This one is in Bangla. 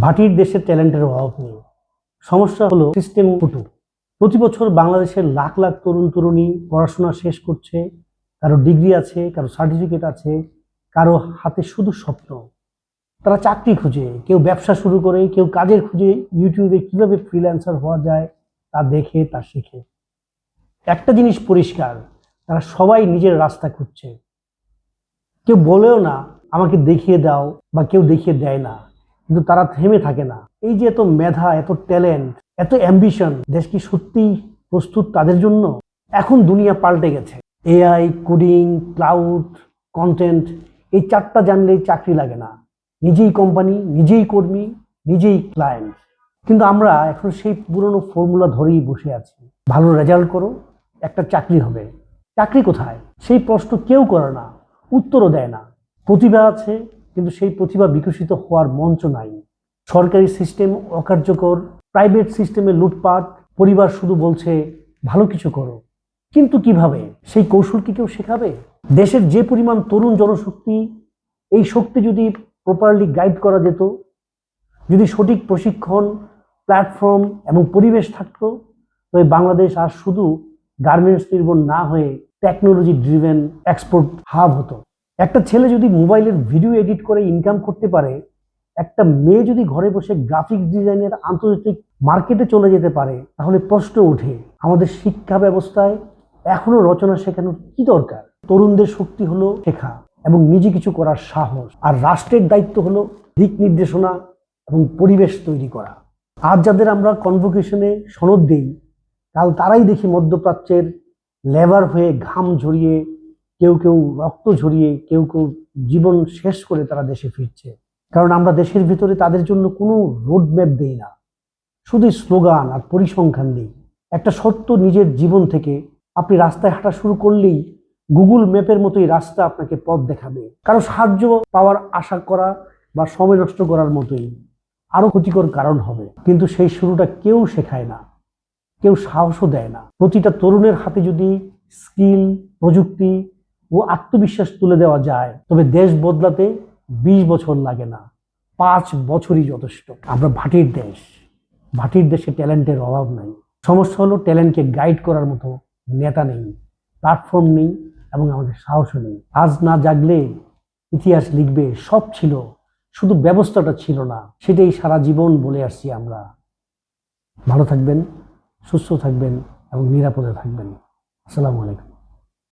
ভাটির দেশের ট্যালেন্টের অভাব নেই। সমস্যা হলো সিস্টেম ফুটু প্রতি বছর বাংলাদেশের লাখ লাখ তরুণ তরুণী পড়াশোনা শেষ করছে। কারও ডিগ্রি আছে, কারও সার্টিফিকেট আছে, কারও হাতে শুধু স্বপ্ন। তারা চাকরি খুঁজে, কেউ ব্যবসা শুরু করে, কেউ কাজের খুঁজে ইউটিউবে কীভাবে ফ্রিল্যান্সার হওয়া যায় তা দেখে, তা শিখে। একটা জিনিস পরিষ্কার, তারা সবাই নিজের রাস্তা খুঁজছে। কেউ বলেও না, আমাকে দেখিয়ে দাও বা কেউ দেখিয়ে দেয় না। কিন্তু তারা থেমে থাকে না। এই যে এত মেধা, এত ট্যালেন্ট, এত অ্যাম্বিশন, দেশ কি সত্যিই প্রস্তুত তাদের জন্য? এখন দুনিয়া পাল্টে গেছে। এআই, কোডিং, ক্লাউড, কন্টেন্ট, এই চারটা জানলেই চাকরি লাগে না। নিজেই কোম্পানি, নিজেই কর্মী, নিজেই ক্লায়েন্ট। কিন্তু আমরা এখন সেই পুরনো ফর্মুলা ধরেই বসে আছি। ভালো রেজাল্ট করো, একটা চাকরি হবে। চাকরি কোথায়? সেই প্রশ্ন কেউ করে না, উত্তরও দেয় না। প্রতিভা আছে কিন্তু সেই প্রতিভা বিকশিত হওয়ার মঞ্চ নাই। সরকারি সিস্টেম অকার্যকর, প্রাইভেট সিস্টেমে লুটপাট, পরিবার শুধু বলছে, ভালো কিছু করো। কিন্তু কীভাবে? সেই কৌশল কি কেউ শেখাবে? দেশের যে পরিমাণ তরুণ জনশক্তি, এই শক্তি যদি প্রপারলি গাইড করা যেত, যদি সঠিক প্রশিক্ষণ প্ল্যাটফর্ম এবং পরিবেশ থাকতো, তবে বাংলাদেশ আর শুধু গার্মেন্টস নির্ভর না হয়ে টেকনোলজি ড্রিভেন এক্সপোর্ট হাব হতো। একটা ছেলে যদি মোবাইলের ভিডিও এডিট করে ইনকাম করতে পারে, একটা মেয়ে যদি ঘরে বসে গ্রাফিক্স ডিজাইনের আন্তর্জাতিক মার্কেটে চলে যেতে পারে, তাহলে প্রশ্ন ওঠে, আমাদের শিক্ষা ব্যবস্থায় এখনও রচনা শেখানোর কি দরকার? তরুণদের শক্তি হলো শেখা এবং নিজে কিছু করার সাহস, আর রাষ্ট্রের দায়িত্ব হলো দিক নির্দেশনা এবং পরিবেশ তৈরি করা। আজ যাদের আমরা কনভোকেশনে সনদ দিই, কাল তারাই দেখি মধ্যপ্রাচ্যের লেবার হয়ে ঘাম ঝরিয়ে কেউ কেউ রক্ত ঝরিয়ে, কেউ কেউ জীবন শেষ করে তারা দেশে ফিরছে। কারণ আমরা দেশের ভিতরে তাদের জন্য কোনো রোড ম্যাপ দেই না। শুধু স্লোগান আর পরিসংখ্যান দিই একটা সত্য নিজের জীবন থেকে আপনি রাস্তায় হাঁটা শুরু করলেই গুগল ম্যাপের মতোই রাস্তা আপনাকে পথ দেখাবে। কারও সাহায্য পাওয়ার আশা করা বা সময় নষ্ট করার মতোই আরও ক্ষতিকর কারণ হবে। কিন্তু সেই শুরুটা কেউ শেখায় না। কেউ সাহসও দেয় না। প্রতিটা তরুণের হাতে যদি স্কিল প্রযুক্তি ও আত্মবিশ্বাস তুলে দেওয়া যায়, তবে দেশ বদলাতে বিশ বছর লাগে না। পাঁচ বছরই যথেষ্ট। আমরা ভাটির দেশ। ভাটির দেশে ট্যালেন্টের অভাব নাই। সমস্যা হলো ট্যালেন্টকে গাইড করার মতো নেতা নেই, প্ল্যাটফর্ম নেই, এবং আমাদের সাহসও নেই। আজ না জাগলে ইতিহাস লিখবে, সব ছিল, শুধু ব্যবস্থাটা ছিল না, সেটাই সারা জীবন বলে আসছি আমরা। ভালো থাকবেন, সুস্থ থাকবেন, এবং নিরাপদে থাকবেন। আসসালামু আলাইকুম।